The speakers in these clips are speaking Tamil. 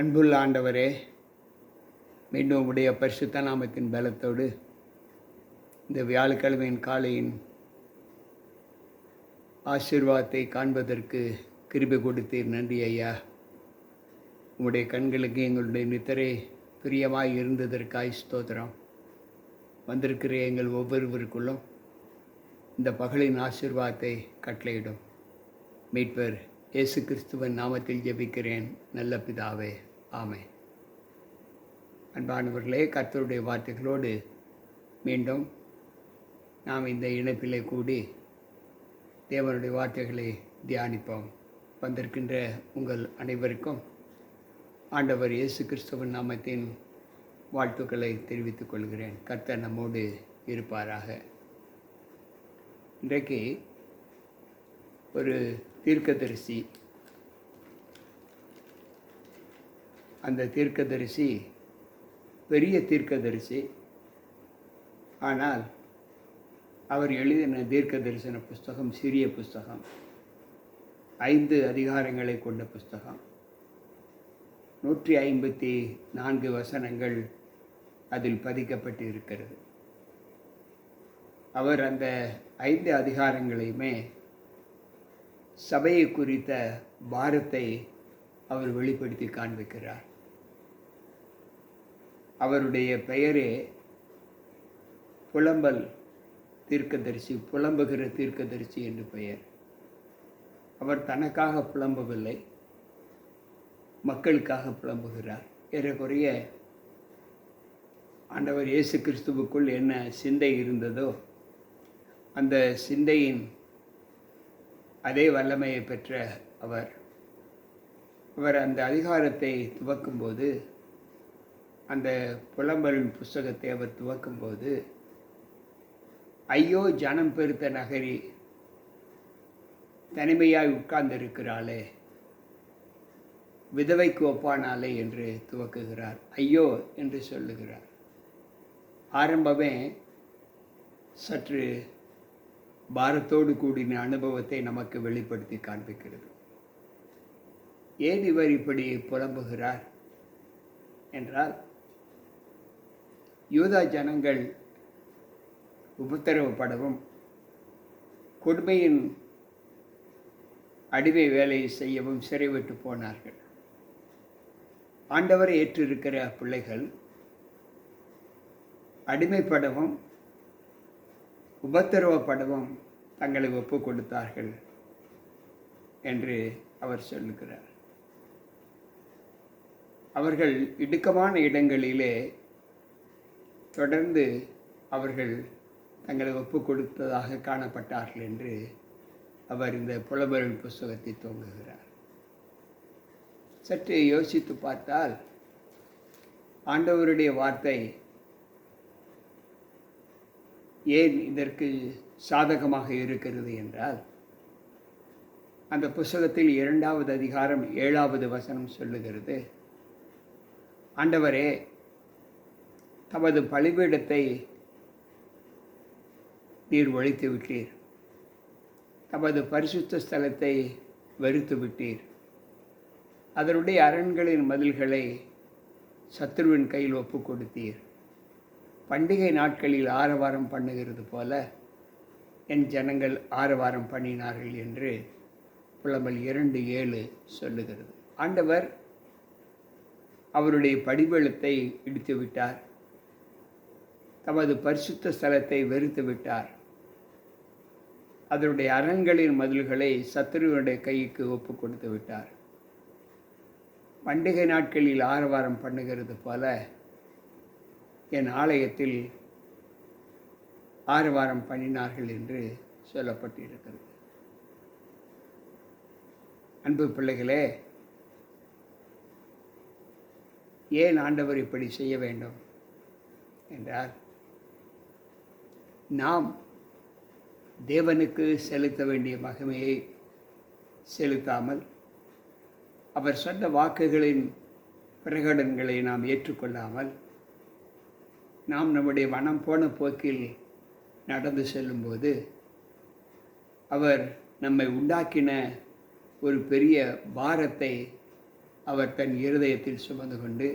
அன்புள்ள ஆண்டவரே மீண்டும் உடைய பரிசுத்த நாமத்தின் பலத்தோடு இந்த வியாழக்கிழமையின் காலையின் ஆசீர்வாதத்தை காண்பதற்கு கிருபி கொடுத்தீர். நன்றி ஐயா. உங்களுடைய கண்களுக்கு எங்களுடைய நித்திரை பிரியமாய் இருந்ததற்காய் ஸ்தோத்திரம். வந்திருக்கிற எங்கள் ஒவ்வொருவருக்குள்ளும் இந்த பகலின் ஆசீர்வாதத்தை கட்டளையிடும். மீட்பர் இயேசு கிறிஸ்துவன் நாமத்தில் ஜெபிக்கிறேன். நல்ல பிதாவே. ஆமை அன்பானவர்களே கர்த்தருடைய வார்த்தைகளோடு மீண்டும் நாம் இந்த இணைப்பிலே கூடி தேவனுடைய வார்த்தைகளை தியானிப்போம். வந்திருக்கின்ற உங்கள் அனைவருக்கும் ஆண்டவர் இயேசு கிறிஸ்துவன் நாமத்தின் வாழ்த்துக்களை தெரிவித்துக் கொள்கிறேன். கர்த்தர் நம்மோடு இருப்பாராக. இன்றைக்கு ஒரு தீர்க்கதரிசி அந்த தீர்க்கதரிசி பெரிய தீர்க்கதரிசி. ஆனால் அவர் எழுதின தீர்க்க தரிசன புஸ்தகம் சிறிய புஸ்தகம். ஐந்து அதிகாரங்களை கொண்ட புஸ்தகம். நூற்றி ஐம்பத்தி நான்கு வசனங்கள் அதில் பதிக்கப்பட்டு இருக்கிறது அவர் அந்த ஐந்து அதிகாரங்களையுமே சபையை குறித்த பாரத்தை அவர் வெளிப்படுத்தி காண்பிக்கிறார். அவருடைய பெயரே புலம்பல் தீர்க்கதரிசி புலம்புகிற தீர்க்கதரிசி என்று பெயர். அவர் தனக்காக புலம்பவில்லை மக்களுக்காக புலம்புகிறார். ஏறக்குறைய ஆண்டவர் இயேசு கிறிஸ்துவுக்குள் என்ன சிந்தை இருந்ததோ அந்த சிந்தையின் அதே வல்லமையை பெற்ற அவர். அவர் அந்த அதிகாரத்தை துவக்கும்போது அந்த புலம்பலின் புஸ்தகத்தை அவர் துவக்கும்போது ஐயோ ஜனம் பெருத்த நகரி தனிமையாய் உட்கார்ந்திருக்கிறாளே விதவைக்கு ஒப்பானாலே என்று துவக்குகிறார். ஐயோ என்று சொல்லுகிறார். ஆரம்பமே சற்று பாரத்தோடு கூடின அனுபவத்தை நமக்கு வெளிப்படுத்தி காண்பிக்கிறது. ஏன் இவர் இப்படி புலம்புகிறார்? என்றால் யூதா ஜனங்கள் உபத்திரவப்படவும் கொடுமையின் அடிமை வேலையை செய்யவும் சிறைவிட்டு போனார்கள். ஆண்டவரை ஏற்றிருக்கிற பிள்ளைகள் அடிமைப்படவும் உபத்திரவப்படவும் தங்களை ஒப்பு கொடுத்தார்கள் என்று அவர் சொல்லுகிறார். அவர்கள் இடுக்கமான இடங்களிலே தொடர்ந்து அவர்கள் தங்களை ஒப்பு கொடுத்ததாக காணப்பட்டார்கள் என்று அவர் இந்த புலம்பெரும் புஸ்தகத்தை துவங்குகிறார். சற்று யோசித்து பார்த்தால் ஆண்டவருடைய வார்த்தை ஏன் இதற்கு சாதகமாக இருக்கிறது என்றால் அந்த புஸ்தகத்தில் இரண்டாவது அதிகாரம் ஏழாவது வசனம் சொல்லுகிறது ஆண்டவரே தமது பழிபீடத்தை நீர் ஒழித்து விட்டீர். தமது பரிசுத்த ஸ்தலத்தை வெறுத்து விட்டீர். அதனுடைய அரண்களின் மதில்களை சத்ருவின் கையில் ஒப்பு கொடுத்தீர். பண்டிகை நாட்களில் ஆரவாரம் பண்ணுகிறது போல என் ஜனங்கள் ஆரவாரம் பண்ணினார்கள் என்று புலம்பல் இரண்டு ஏழு சொல்லுகிறது. ஆண்டவர் அவருடைய படிவெளத்தை இடித்து விட்டார் தமது பரிசுத்த ஸ்தலத்தை வெறுத்து விட்டார். அதனுடைய அரண்களின் மதில்களை சத்ருவனுடைய கைக்கு ஒப்பு கொடுத்து விட்டார். பண்டிகை நாட்களில் ஆரவாரம் பண்ணுகிறது போல என் ஆலயத்தில் ஆரவாரம் பண்ணினார்கள் என்று சொல்லப்பட்டிருக்கிறது. அன்பு பிள்ளைகளே ஏன் ஆண்டவர் இப்படி செய்ய வேண்டும்? என்றார். நாம் தேவனுக்கு செலுத்த வேண்டிய மகிமையை செலுத்தாமல் அவர் சொன்ன வாக்குகளின் பிரகடனங்களை நாம் ஏற்றுக்கொள்ளாமல் நாம் நம்முடைய மனம் போன போக்கில் நடந்து செல்லும்போது அவர் நம்மை உண்டாக்கின ஒரு பெரிய பாரத்தை அவர் தன் இருதயத்தில் சுமந்து கொண்டு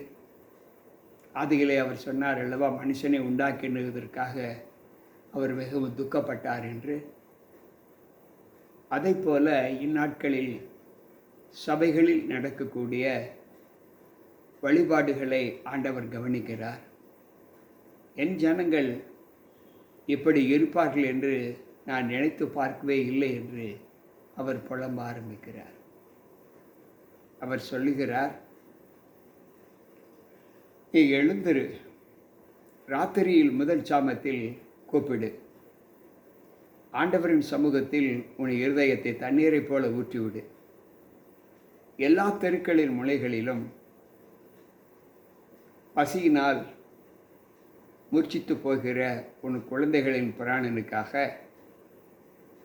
ஆதிகளை அவர் சொன்னார் அல்லவா மனுஷனை உண்டாக்கினதற்காக அவர் மிகவும் துக்கப்பட்டார் என்று. அதை போல இந்நாட்களில் சபைகளில் நடக்கக்கூடிய வழிபாடுகளை ஆண்டவர் கவனிக்கிறார். என் ஜனங்கள் இப்படி இருப்பார்கள் என்று நான் நினைத்து பார்க்கவே இல்லை என்று அவர் புலம்ப ஆரம்பிக்கிறார். அவர் சொல்லுகிறார் நீ எழுந்திரு. ராத்திரியில் முதல் சாமத்தில் கூப்பிடு. ஆண்டவரின் சமூகத்தில் உன் இருதயத்தை தண்ணீரைப் போல ஊற்றிவிடு. எல்லா தெருக்களின் முளைகளிலும் பசியினால் மூர்ச்சித்து போகிற உன் குழந்தைகளின் பிராணனுக்காக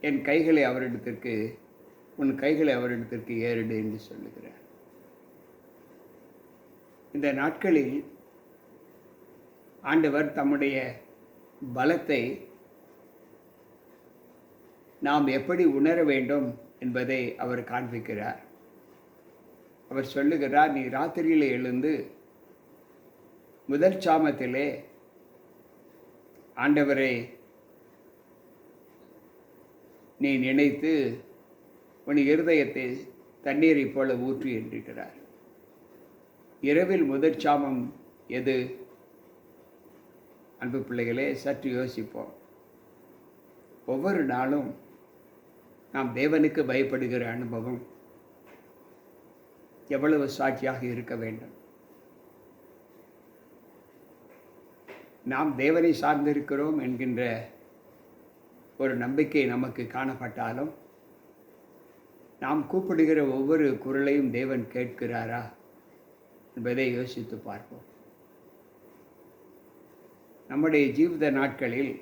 என் கைகளை அவரிடத்திற்கு உன் கைகளை அவரிடத்திற்கு ஏறிடு என்று சொல்லுகிறார். இந்த நாட்களில் ஆண்டவர் தம்முடைய பலத்தை நாம் எப்படி உணர வேண்டும் என்பதை அவர் காண்பிக்கிறார். அவர் சொல்லுகிறார் நீ ராத்திரியில் எழுந்து முதல் சாமத்திலே ஆண்டவரை நீ நினைத்து உன் இருதயத்தை தண்ணீரைப் போல ஊற்றி என்றிருக்கிறார் இரவில் முதற் சாமம் எது? அன்பு பிள்ளைகளே சற்று யோசிப்போம். ஒவ்வொரு நாளும் நாம் தேவனுக்கு பயப்படுகிற அனுபவம் எவ்வளவு சாட்சியாக இருக்க வேண்டும். நாம் தேவனை சார்ந்திருக்கிறோம் என்கின்ற ஒரு நம்பிக்கை நமக்கு காணப்பட்டாலும் நாம் கூப்பிடுகிற ஒவ்வொரு குரலையும் தேவன் கேட்கிறாரா என்பதை யோசித்து பார்ப்போம். நம்முடைய ஜீவித நாட்களில்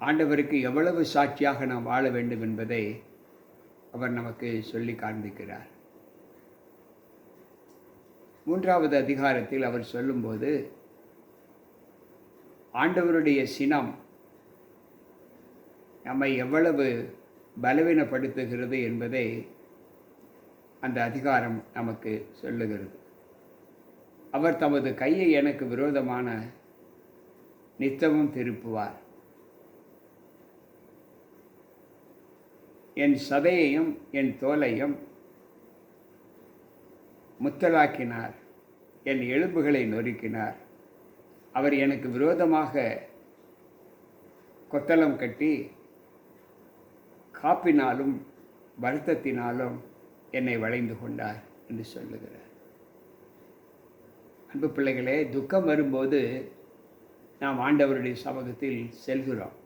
ஆண்டவருக்கு எவ்வளவு சாட்சியாக நாம் வாழ வேண்டும் என்பதை அவர் நமக்கு சொல்லி காண்பிக்கிறார். மூன்றாவது அதிகாரத்தில் அவர் சொல்லும்போது ஆண்டவருடைய சினம் நம்மை எவ்வளவு பலவீனப்படுத்துகிறது என்பதை அந்த அதிகாரம் நமக்கு சொல்லுகிறது. அவர் தமது கையை எனக்கு விரோதமான நித்தமும் திருப்புவார். என் சதையையும் என் தோலையும் முத்தலாக்கினார். என் எலும்புகளை நொறுக்கினார். அவர் எனக்கு விரோதமாக கொத்தளம் கட்டி காப்பினாலும் வருத்தத்தினாலும் என்னை வளைந்து கொண்டார் என்று சொல்லுகிறார். அன்பு பிள்ளைகளே துக்கம் வரும்போது நாம் ஆண்டவருடைய சமூகத்தில் செல்கிறோம்.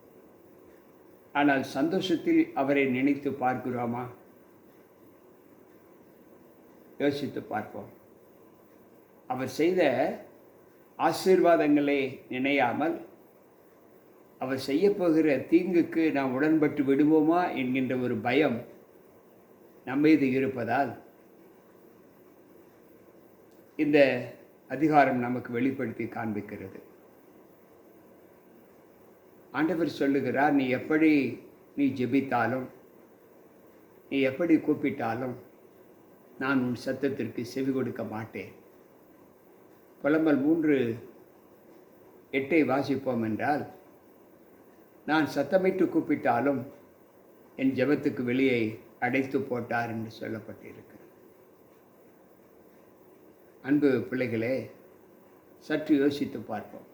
ஆனால் சந்தோஷத்தில் அவரை நினைத்து பார்க்கிறோமா? யோசித்து பார்ப்போம். அவர் செய்த ஆசீர்வாதங்களை நினையாமல் அவர் செய்யப்போகிற தீங்குக்கு நாம் உடன்பட்டு விடுவோமா என்கின்ற ஒரு பயம் நம்மீது இருப்பதால் இந்த அதிகாரம் நமக்கு வெளிப்படுத்தி காண்பிக்கிறது. ஆண்டவர் சொல்லுகிறார் நீ எப்படி நீ ஜெபித்தாலும் நீ எப்படி கூப்பிட்டாலும் நான் உன் சத்தத்திற்கு செவி கொடுக்க மாட்டேன். புலம்பல் மூன்று எட்டை வாசிப்போம் என்றால் நான் சத்தமிட்டு கூப்பிட்டாலும் என் ஜெபத்துக்கு வெளியே அடைத்து போட்டார் என்று சொல்லப்பட்டிருக்கு. அன்பு பிள்ளைகளே சற்று யோசித்து பார்ப்போம்.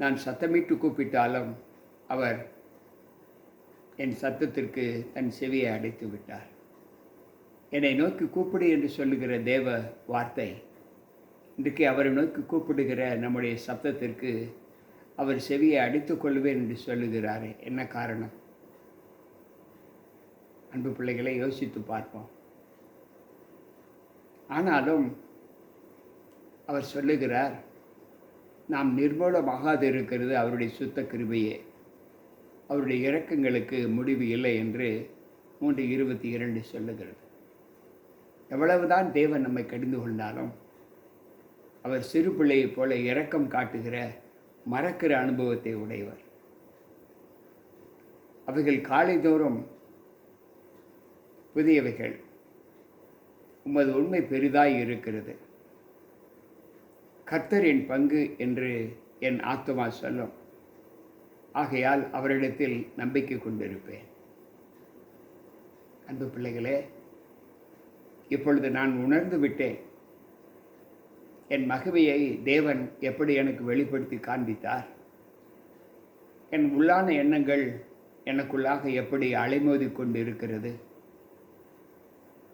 நான் சத்தமிட்டு கூப்பிட்டாலும் அவர் என் சத்தத்திற்கு தன் செவியை அடைத்து விட்டார். என்னை நோக்கி கூப்பிடு என்று சொல்லுகிற தேவ வார்த்தை இன்றைக்கு அவரை நோக்கி கூப்பிடுகிற நம்முடைய சத்தத்திற்கு அவர் செவியை அடித்துக் கொள்வேன் என்று சொல்லுகிறாரே. என்ன காரணம்? அன்பு பிள்ளைகளை யோசித்து பார்ப்போம். ஆனாலும் அவர் சொல்லுகிறார் நாம் நிர்மூலமாகாது இருக்கிறது அவருடைய சுத்த கிருபையே. அவருடைய இறக்கங்களுக்கு முடிவு இல்லை என்று மூன்று இருபத்தி இரண்டு சொல்லுகிறது. எவ்வளவுதான் தேவன் நம்மை கடிந்து கொண்டாலும் அவர் சிறு பிள்ளையைப் போல இரக்கம் காட்டுகிற மறக்கிற அனுபவத்தை உடையவர். அவைகள் காலைதோறும் புதியவைகள். உமது உண்மை பெரிதாய் இருக்கிறது. கர்த்தரின் பங்கு என்று என் ஆத்மா சொல்லும். ஆகையால் அவரிடத்தில் நம்பிக்கை கொண்டிருப்பேன். அன்பு பிள்ளைகளே இப்பொழுது நான் உணர்ந்து விட்டேன். என் மகிமையை தேவன் எப்படி எனக்கு வெளிப்படுத்தி காண்பித்தார்? என் உள்ளான எண்ணங்கள் எனக்குள்ளாக எப்படி அலைமோதி கொண்டு இருக்கிறது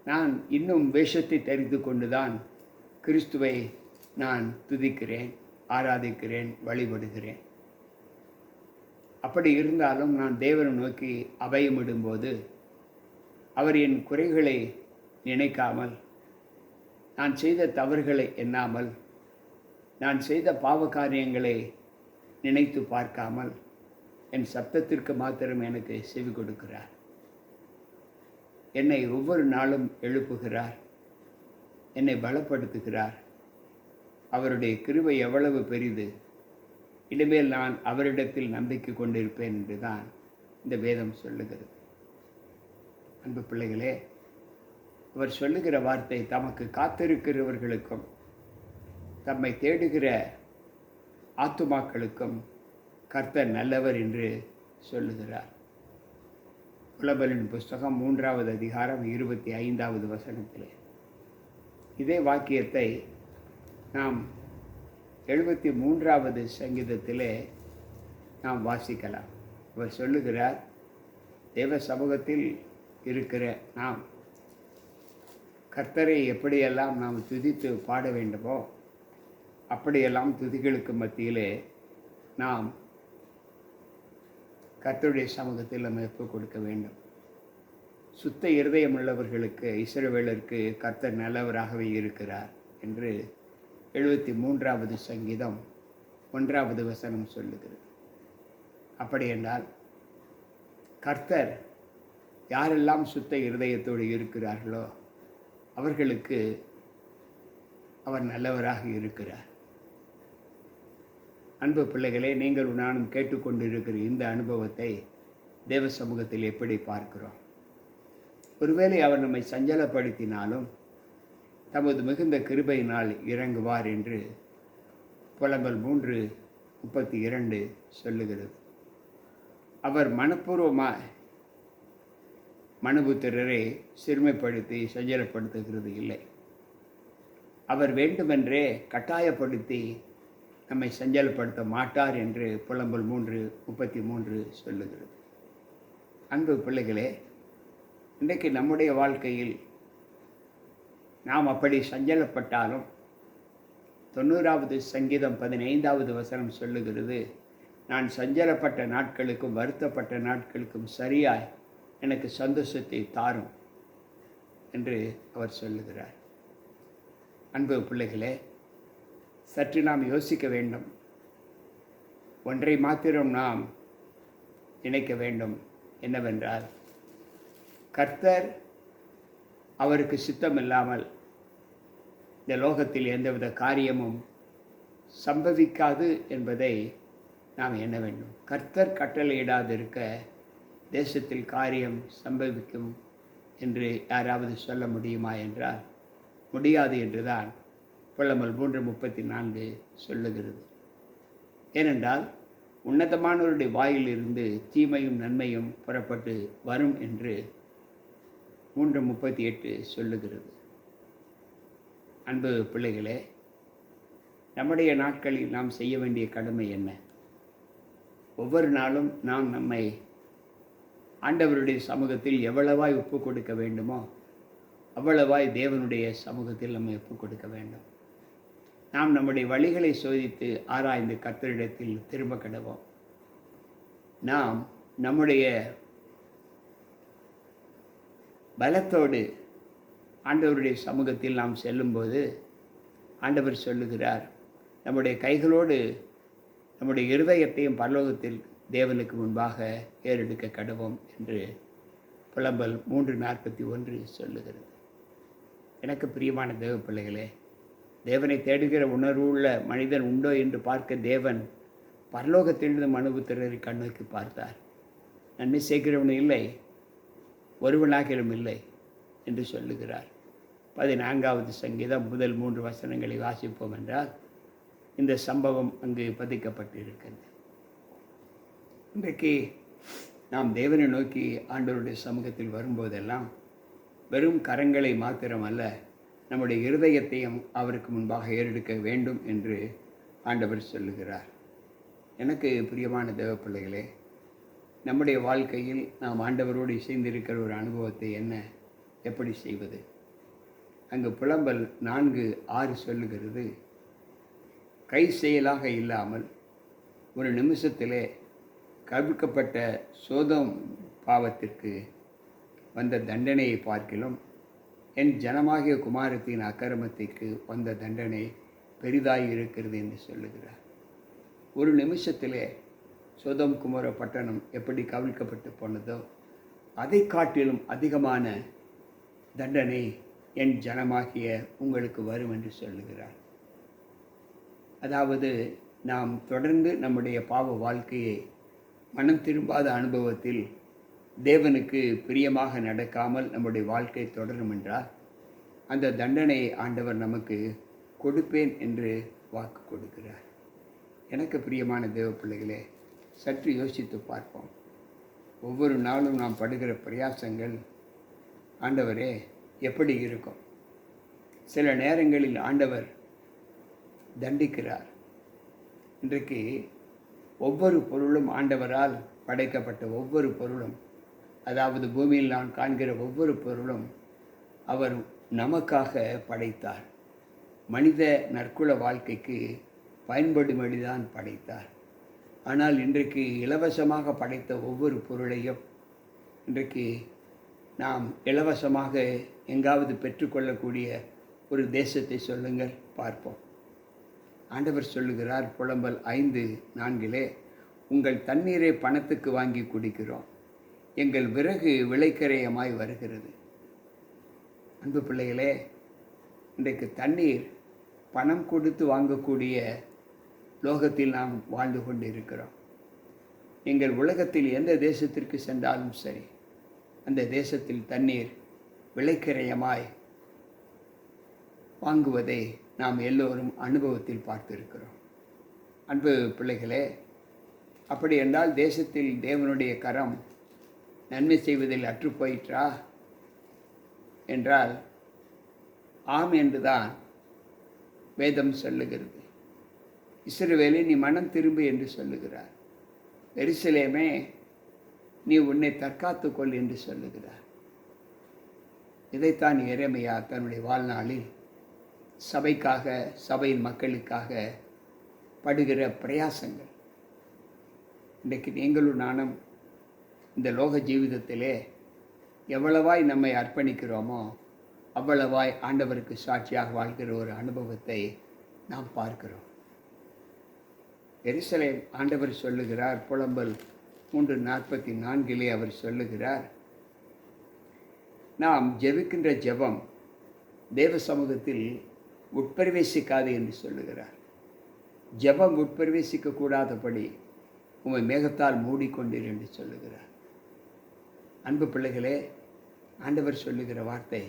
நான் இன்னும் வேஷத்தை தெரிந்து கொண்டுதான் கிறிஸ்துவை நான் துதிக்கிறேன் ஆராதிக்கிறேன் வழிபடுகிறேன். அப்படி இருந்தாலும் நான் தேவனை நோக்கி அபயமிடும்போது அவர் என் குறைகளை நினைக்காமல் நான் செய்த தவறுகளை எண்ணாமல் நான் செய்த பாவ காரியங்களை நினைத்து பார்க்காமல் என் சப்தத்திற்கு மாத்திரம் எனக்கு செவி கொடுக்கிறார். என்னை ஒவ்வொரு நாளும் எழுப்புகிறார் என்னை பலப்படுத்துகிறார். அவருடைய கிருபை எவ்வளவு பெரிது. இனிமேல் நான் அவரிடத்தில் நம்பிக்கை கொண்டிருப்பேன் என்று தான் இந்த வேதம் சொல்லுகிறது. அன்பு பிள்ளைகளே அவர் சொல்லுகிற வார்த்தை தமக்கு காத்திருக்கிறவர்களுக்கும் தம்மை தேடுகிற ஆத்துமாக்களுக்கும் கர்த்தர் நல்லவர் என்று சொல்லுகிறார். புலபலின் புஸ்தகம் மூன்றாவது அதிகாரம் இருபத்தி ஐந்தாவது வசனத்தில். இதே வாக்கியத்தை நாம் எழுபத்தி மூன்றாவது சங்கீதத்திலே நாம் வாசிக்கலாம். அவர் சொல்லுகிறார் தேவ சமூகத்தில் இருக்கிற நாம் கர்த்தரை எப்படியெல்லாம் நாம் துதித்து பாட வேண்டுமோ அப்படியெல்லாம் துதிகளுக்கு மத்தியிலே நாம் கர்த்தருடைய சமூகத்தில் நம்ம எப்போ கொடுக்க வேண்டும். சுத்த இருதயம் உள்ளவர்களுக்கு இஸ்ரவேலருக்கு கர்த்தர் நல்லவராகவே இருக்கிறார் என்று எழுபத்தி மூன்றாவது சங்கீதம் ஒன்றாவது வசனம் சொல்லுகிறது. அப்படி என்றால் கர்த்தர் யாரெல்லாம் சுத்த இருதயத்தோடு இருக்கிறார்களோ அவர்களுக்கு அவர் நல்லவராக இருக்கிறார். அன்பு பிள்ளைகளே நீங்கள் நானும் கேட்டுக்கொண்டிருக்கிற இந்த அனுபவத்தை தேவ சமூகத்தில் எப்படி பார்க்கிறோம்? ஒருவேளை அவர் நம்மை சஞ்சலப்படுத்தினாலும் தமது மிகுந்த கிருபையினால் இறங்குவார் என்று புலம்பல் மூன்று முப்பத்தி இரண்டு சொல்லுகிறது. அவர் மனப்பூர்வமாக மனுபுத்திரரை சிறுமைப்படுத்தி சஞ்சலப்படுத்துகிறது இல்லை. அவர் வேண்டுமென்றே கட்டாயப்படுத்தி நம்மை சஞ்சலப்படுத்த மாட்டார் என்று புலம்பல் மூன்று முப்பத்தி மூன்று சொல்லுகிறது. அன்பு பிள்ளைகளே இன்றைக்கு நம்முடைய வாழ்க்கையில் நாம் அப்படி சஞ்சலப்பட்டாலும் தொண்ணூறாவது சங்கீதம் பதினைந்தாவது வசனம் சொல்லுகிறது நான் சஞ்சலப்பட்ட நாட்களுக்கும் வருத்தப்பட்ட நாட்களுக்கும் சரியாய் எனக்கு சந்தோஷத்தை தாரும் என்று அவர் சொல்லுகிறார். அன்பு பிள்ளைகளே சற்று நாம் யோசிக்க வேண்டும். ஒன்றை மாத்திரம் நாம் நினைக்க வேண்டும். என்னவென்றால் கர்த்தர் அவருக்கு சித்தமில்லாமல் இந்த லோகத்தில் எந்தவித காரியமும் சம்பவிக்காது என்பதை நாம் எண்ண வேண்டும். கர்த்தர் கட்டளையிடாதிருக்க தேசத்தில் காரியம் சம்பவிக்கும் என்று யாராவது சொல்ல முடியுமா என்றால் முடியாது என்றுதான் புலமல் மூன்று முப்பத்தி நான்கு சொல்லுகிறது. ஏனென்றால் உன்னதமானவருடைய வாயிலிருந்து தீமையும் நன்மையும் புறப்பட்டு வரும் என்று மூன்று முப்பத்தி எட்டு சொல்லுகிறது. அன்பு பிள்ளைகளே நம்முடைய நாட்களில் நாம் செய்ய வேண்டிய கடமை என்ன? ஒவ்வொரு நாளும் நாம் நம்மை ஆண்டவருடைய சமூகத்தில் எவ்வளவாய் ஒப்பு கொடுக்க வேண்டுமோ அவ்வளவாய் தேவனுடைய சமூகத்தில் நம்ம ஒப்பு கொடுக்க வேண்டும். நாம் நம்முடைய வழிகளை சோதித்து ஆராய்ந்து கத்தரிடத்தில் திரும்ப கிடவோம். நாம் நம்முடைய பலத்தோடு ஆண்டவருடைய சமூகத்தில் நாம் செல்லும்போது ஆண்டவர் சொல்லுகிறார் நம்முடைய கைகளோடு நம்முடைய இருதயத்தையும் பரலோகத்தில் தேவனுக்கு முன்பாக ஏறெடுக்க கடவோம் என்று புலம்பல் மூன்று நாற்பத்தி ஒன்று சொல்லுகிறது. எனக்கு பிரியமான தேவ பிள்ளைகளே தேவனை தேடுகிற உணர்வுள்ள மனிதன் உண்டோ என்று பார்க்க தேவன் பரலோகத்திலிருந்து மனுபுத்திரரை கண்ணுக்கு பார்த்தார். நன்மை செய்கிறவன் இல்லை ஒருவனாகிலும் இல்லை என்று சொல்லுகிறார். பதினான்காவது சங்கீதம் முதல் மூன்று வசனங்களை வாசிப்போம் என்றால் இந்த சம்பவம் அங்கு பதிக்கப்பட்டிருக்கிறது. இன்றைக்கு நாம் தேவனை நோக்கி ஆண்டவருடைய சமூகத்தில் வரும்போதெல்லாம் வெறும் கரங்களை மாத்திரமல்ல நம்முடைய இருதயத்தையும் அவருக்கு முன்பாக ஏறெடுக்க வேண்டும் என்று ஆண்டவர் சொல்லுகிறார். எனக்கு பிரியமான தேவ பிள்ளைகளே நம்முடைய வாழ்க்கையில் நாம் ஆண்டவரோடு இசைந்திருக்கிற ஒரு அனுபவத்தை என்ன? எப்படி செய்வது? அங்கு புலம்பல் நான்கு ஆறு சொல்லுகிறது. கை செயலாக இல்லாமல் ஒரு நிமிஷத்திலே கவிழ்க்கப்பட்ட சோதம் பாவத்திற்கு வந்த தண்டனையை பார்க்கிலும் என் ஜனமாகிய குமாரத்தின் அக்கிரமத்திற்கு வந்த தண்டனை பெரிதாய் இருக்கிறது என்று சொல்லுகிறார். ஒரு நிமிஷத்திலே சோதம் குமார பட்டணம் எப்படி கவிழ்க்கப்பட்டு போனதோ அதை காட்டிலும் அதிகமான தண்டனை என் ஜனமாகிய உங்களுக்கு வரும் என்று சொல்லுகிறார். அதாவது நாம் தொடர்ந்து நம்முடைய பாவ வாழ்க்கையை மனம் திரும்பாத அனுபவத்தில் தேவனுக்கு பிரியமாக நடக்காமல் நம்முடைய வாழ்க்கை தொடரும் என்றால் அந்த தண்டனையை ஆண்டவர் நமக்கு கொடுப்பேன் என்று வாக்கு கொடுக்கிறார். எனக்கு பிரியமான தேவ பிள்ளைகளே சற்று யோசித்து பார்ப்போம். ஒவ்வொரு நாளும் நாம் படுகிற பிரயாசங்கள் ஆண்டவரே எப்படி இருக்கும்? சில நேரங்களில் ஆண்டவர் தண்டிக்கிறார். இன்றைக்கு ஒவ்வொரு பொருளும் ஆண்டவரால் படைக்கப்பட்ட ஒவ்வொரு பொருளும் அதாவது பூமியில் நான் காண்கிற ஒவ்வொரு பொருளும் அவர் நமக்காக படைத்தார். மனித நற்குல வாழ்க்கைக்கு பயன்படும்படிதான் படைத்தார். ஆனால் இன்றைக்கு இலவசமாக படைத்த ஒவ்வொரு பொருளையும் இன்றைக்கு நாம் இலவசமாக எங்காவது பெற்றுக்கொள்ளக்கூடிய ஒரு தேசத்தை சொல்லுங்கள் பார்ப்போம். ஆண்டவர் சொல்லுகிறார் புலம்பல் ஐந்து நான்கிலே உங்கள் தண்ணீரை பணத்துக்கு வாங்கி குடிக்கிறோம். எங்கள் விறகு விளைக்கரையமாய் வருகிறது. அன்பு பிள்ளைகளே இன்றைக்கு தண்ணீர் பணம் கொடுத்து வாங்கக்கூடிய லோகத்தில் நாம் வாழ்ந்து கொண்டு இருக்கிறோம் எங்கள் உலகத்தில் எந்த தேசத்திற்கு சென்றாலும் சரி அந்த தேசத்தில் தண்ணீர் விலைக்கிரயமாய் வாங்குவதை நாம் எல்லோரும் அனுபவத்தில் பார்த்திருக்கிறோம். அன்பு பிள்ளைகளே அப்படி என்றால் தேசத்தில் தேவனுடைய கரம் நன்மை செய்வதில் அற்றுப்போயிற்றா என்றால் ஆம் என்றுதான் வேதம் சொல்லுகிறது. இஸ்ரவேலை நீ மனம் திரும்பு என்று சொல்லுகிறார். எருசலேமே நீ உன்னை தற்காத்துக்கொள் என்று சொல்லுகிறார். இதைத்தான் இறைமையா தன்னுடைய வாழ்நாளில் சபைக்காக சபையின் மக்களுக்காக படுகிற பிரயாசங்கள். இன்றைக்கு நீங்களும் நானும் இந்த லோக ஜீவிதத்திலே எவ்வளவாய் நம்மை அர்ப்பணிக்கிறோமோ அவ்வளவாய் ஆண்டவருக்கு சாட்சியாக வாழ்கிற ஒரு அனுபவத்தை நாம் பார்க்கிறோம். எரிசலை ஆண்டவர் சொல்லுகிறார் புலம்பல் மூன்று நாற்பத்தி நான்கிலே அவர் சொல்லுகிறார் நாம் ஜெபிக்கின்ற ஜெபம் தேவ சமூகத்தில் உட்பிரவேசிக்காது என்று சொல்லுகிறார். ஜெபம் உட்பிரவேசிக்க கூடாதபடி உமை மேகத்தால் மூடிக்கொண்டீர் என்று சொல்லுகிறார். அன்பு பிள்ளைகளே ஆண்டவர் சொல்லுகிற வார்த்தை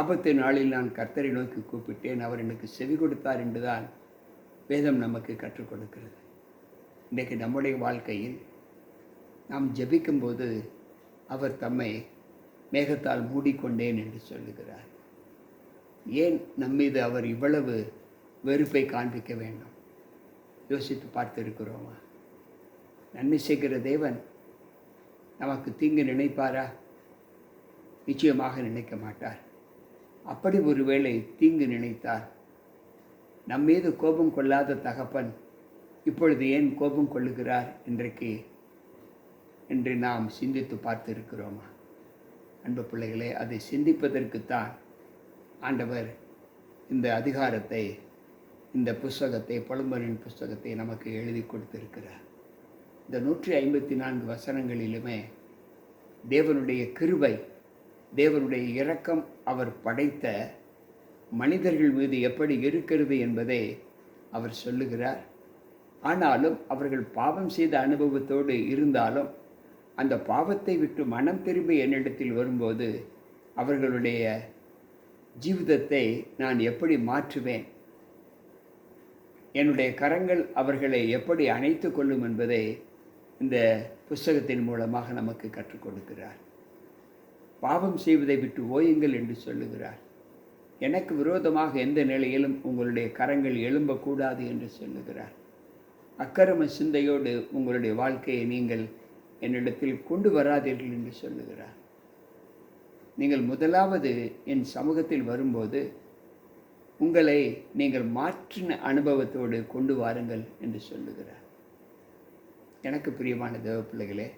ஆபத்து நாளில் நான் கர்த்தரை நோக்கி கூப்பிட்டேன் அவர் எனக்கு செவி கொடுத்தார் என்றுதான் வேதம் நமக்கு கற்றுக் கொடுக்கிறது. இன்றைக்கு நம்முடைய வாழ்க்கையில் நாம் ஜெபிக்கும்போது அவர் தம்மை மேகத்தால் மூடிக்கொண்டேன் என்று சொல்லுகிறார். ஏன் நம்மீது அவர் இவ்வளவு வெறுப்பை காண்பிக்க வேண்டும்? யோசித்து பார்த்திருக்கிறோமா? நன்மை செய்கிற தேவன் நமக்கு தீங்கு நினைப்பாரா? நிச்சயமாக நினைக்க மாட்டார். அப்படி ஒருவேளை தீங்கு நினைத்தார் நம்மீது கோபம் கொள்ளாத தகப்பன் இப்பொழுது ஏன் கோபம் கொள்ளுகிறார்? இன்றைக்கு என்று நாம் சிந்தித்து பார்த்து இருக்கிறோமா அன்பு பிள்ளைகளே அதை சிந்திப்பதற்குத்தான் ஆண்டவர் இந்த அதிகாரத்தை இந்த புஸ்தகத்தை புலம்பரின் புஸ்தகத்தை நமக்கு எழுதி கொடுத்திருக்கிறார். இந்த நூற்றி ஐம்பத்தி நான்கு வசனங்களிலுமே தேவனுடைய கிருபை தேவனுடைய இரக்கம் அவர் படைத்த மனிதர்கள் மீது எப்படி இருக்கிறது என்பதை அவர் சொல்லுகிறார். ஆனாலும் அவர்கள் பாவம் செய்த அனுபவத்தோடு இருந்தாலும் அந்த பாவத்தை விட்டு மனம் திரும்பி என்னிடத்தில் வரும்போது அவர்களுடைய ஜீவிதத்தை நான் எப்படி மாற்றுவேன்? என்னுடைய கரங்கள் அவர்களை எப்படி அணைத்து கொள்ளும் என்பதை இந்த புஸ்தகத்தின் மூலமாக நமக்கு கற்றுக் கொடுக்கிறார். பாவம் செய்வதை விட்டு ஓயுங்கள் என்று சொல்லுகிறார். எனக்கு விரோதமாக எந்த நிலையிலும் உங்களுடைய கரங்கள் எழும்பக்கூடாது என்று சொல்லுகிறார். அக்கிரம சிந்தையோடு உங்களுடைய வாழ்க்கையை நீங்கள் என்னிடத்தில் கொண்டு வராதீர்கள் என்று சொல்லுகிறார். நீங்கள் முதலாவது என் சமூகத்தில் வரும்போது உங்களை நீங்கள் மாற்றின அனுபவத்தோடு கொண்டு வாருங்கள் என்று சொல்லுகிறார். எனக்கு பிரியமான தேவ பிள்ளைகளே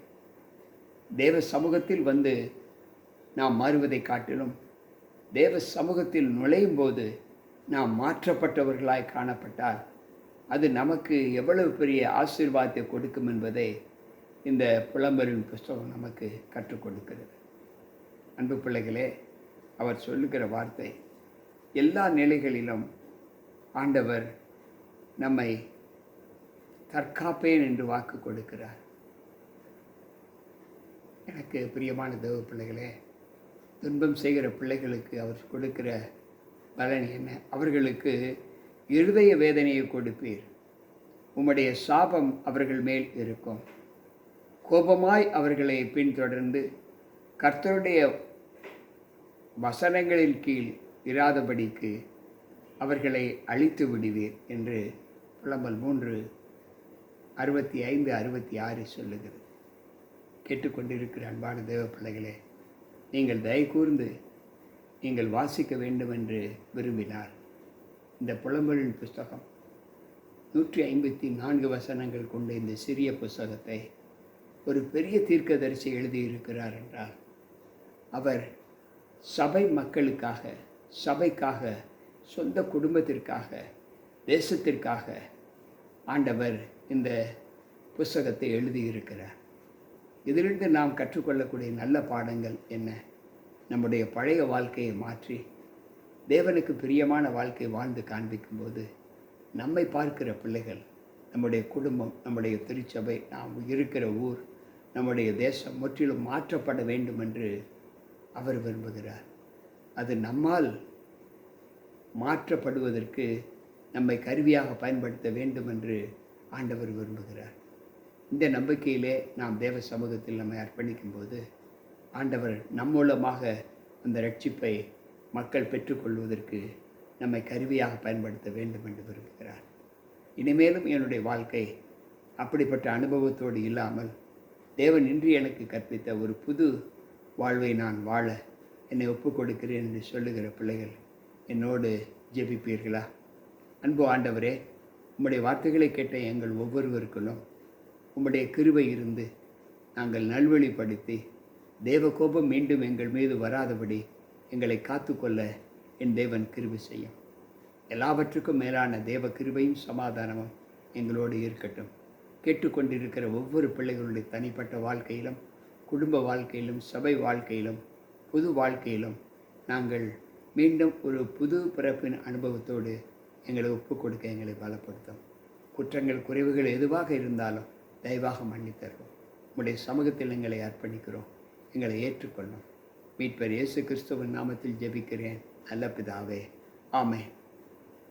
தேவ சமூகத்தில் வந்து நாம் மாறுவதை காட்டிலும் தேவ சமூகத்தில் நுழையும் போது நாம் மாற்றப்பட்டவர்களாய் காணப்பட்டால் அது நமக்கு எவ்வளவு பெரிய ஆசீர்வாதத்தை கொடுக்கும் என்பதை இந்த புலம்பரின் புஸ்தகம் நமக்கு கற்றுக் கொடுக்கிறது. அன்பு பிள்ளைகளே அவர் சொல்லுகிற வார்த்தை எல்லா நிலைகளிலும் ஆண்டவர் நம்மை தற்காப்பேன் என்று வாக்கு கொடுக்கிறார். எனக்கு பிரியமான தேவ பிள்ளைகளே துன்பம் செய்கிற பிள்ளைகளுக்கு அவர் கொடுக்கிற பலன் என்ன? அவர்களுக்கு இருதய வேதனையை கொடுப்பீர். உம்முடைய சாபம் அவர்கள் மேல் இருக்கும். கோபமாய் அவர்களை பின்தொடர்ந்து கர்த்தருடைய வசனங்களின் கீழ் இராதபடிக்கு அவர்களை அழித்து விடுவீர் என்று புலம்பல் மூன்று அறுபத்தி ஐந்து அறுபத்தி ஆறு சொல்லுகிறது. கேட்டுக்கொண்டிருக்கிற அன்பான தேவ பிள்ளைகளே நீங்கள் தயவு கூர்ந்து நீங்கள் வாசிக்க வேண்டும் என்று விரும்பினார் இந்த புலம்பலின் புஸ்தகம் நூற்றி ஐம்பத்தி நான்கு வசனங்கள் கொண்ட இந்த சிறிய புஸ்தகத்தை ஒரு பெரிய தீர்க்கதரிசி எழுதியிருக்கிறார் என்றால் அவர் சபை மக்களுக்காக சபைக்காக சொந்த குடும்பத்திற்காக தேசத்திற்காக ஆண்டவர் இந்த புஸ்தகத்தை எழுதியிருக்கிறார். இதிலிருந்து நாம் கற்றுக்கொள்ளக்கூடிய நல்ல பாடங்கள் என்ன? நம்முடைய பழைய வாழ்க்கையை மாற்றி தேவனுக்கு பிரியமான வாழ்க்கை வாழ்ந்து காண்பிக்கும்போது நம்மை பார்க்கிற பிள்ளைகள் நம்முடைய குடும்பம் நம்முடைய திருச்சபை நாம் இருக்கிற ஊர் நம்முடைய தேசம் முற்றிலும் மாற்றப்பட வேண்டும் என்று அவர் விரும்புகிறார். அது நம்மால் மாற்றப்படுவதற்கு நம்மை கருவியாக பயன்படுத்த வேண்டும் என்று ஆண்டவர் விரும்புகிறார். இந்த நம்பிக்கையிலே நாம் தேவ சமூகத்தில் நம்மை அர்ப்பணிக்கும்போது ஆண்டவர் நம்மூலமாக அந்த ரட்சிப்பை மக்கள் பெற்றுக்கொள்வதற்கு நம்மை கருவியாக பயன்படுத்த வேண்டும் என்று விரும்புகிறார். இனிமேலும் என்னுடைய வாழ்க்கை அப்படிப்பட்ட அனுபவத்தோடு இல்லாமல் தேவன் இன்று எனக்கு கற்பித்த ஒரு புது வாழ்வை நான் வாழ என்னை ஒப்புக் கொடுக்கிறேன் என்று சொல்லுகிற பிள்ளைகள் என்னோடு ஜெபிப்பீர்களா? அன்பு ஆண்டவரே உம்முடைய வார்த்தைகளை கேட்ட எங்கள் ஒவ்வொருவருக்குள்ளும் உம்முடைய கிருவை இருந்து நாங்கள் நல்வழிப்படுத்தி தேவ கோபம் மீண்டும் எங்கள் மீது வராதபடி எங்களை காத்துக்கொள்ள என் தேவன் கிருபை செய்யும். எல்லாவற்றுக்கும் மேலான தேவ கிருபையும் சமாதானமும் எங்களோடு இருக்கட்டும். கேட்டுக்கொண்டிருக்கிற ஒவ்வொரு பிள்ளைகளுடைய தனிப்பட்ட வாழ்க்கையிலும் குடும்ப வாழ்க்கையிலும் சபை வாழ்க்கையிலும் புது வாழ்க்கையிலும் நாங்கள் மீண்டும் ஒரு புது பிறப்பின் அனுபவத்தோடு எங்களை ஒப்பு கொடுக்க எங்களை பலப்படுத்தும். குற்றங்கள் குறைவுகள் எதுவாக இருந்தாலும் தயவாக மன்னித்தருவோம். உங்களுடைய சமூகத்தில் எங்களை அர்ப்பணிக்கிறோம். எங்களை ஏற்றுக்கொள்ளும். மீட்பர் இயேசு கிறிஸ்துவின் நாமத்தில் ஜெபிக்கிறேன். நல்ல பிதாவே. ஆமே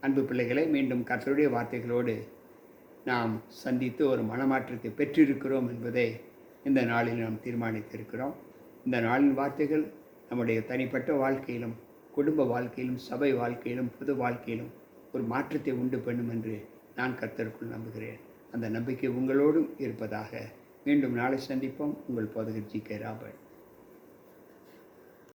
அன்பு பிள்ளைகளை மீண்டும் கர்த்தருடைய வார்த்தைகளோடு நாம் சந்தித்து ஒரு மனமாற்றத்தை பெற்றிருக்கிறோம் என்பதை இந்த நாளில் நாம் தீர்மானித்திருக்கிறோம். இந்த நாளின் வார்த்தைகள் நம்முடைய தனிப்பட்ட வாழ்க்கையிலும் குடும்ப வாழ்க்கையிலும் சபை வாழ்க்கையிலும் பொது வாழ்க்கையிலும் ஒரு மாற்றத்தை உண்டு பண்ணும் என்று நான் கர்த்தருக்குள் நம்புகிறேன். அந்த நம்பிக்கை உங்களோடும் இருப்பதாக மீண்டும் நாளை சந்திப்போம். உங்கள் போதகர் ஜி கே ராபர்ட்.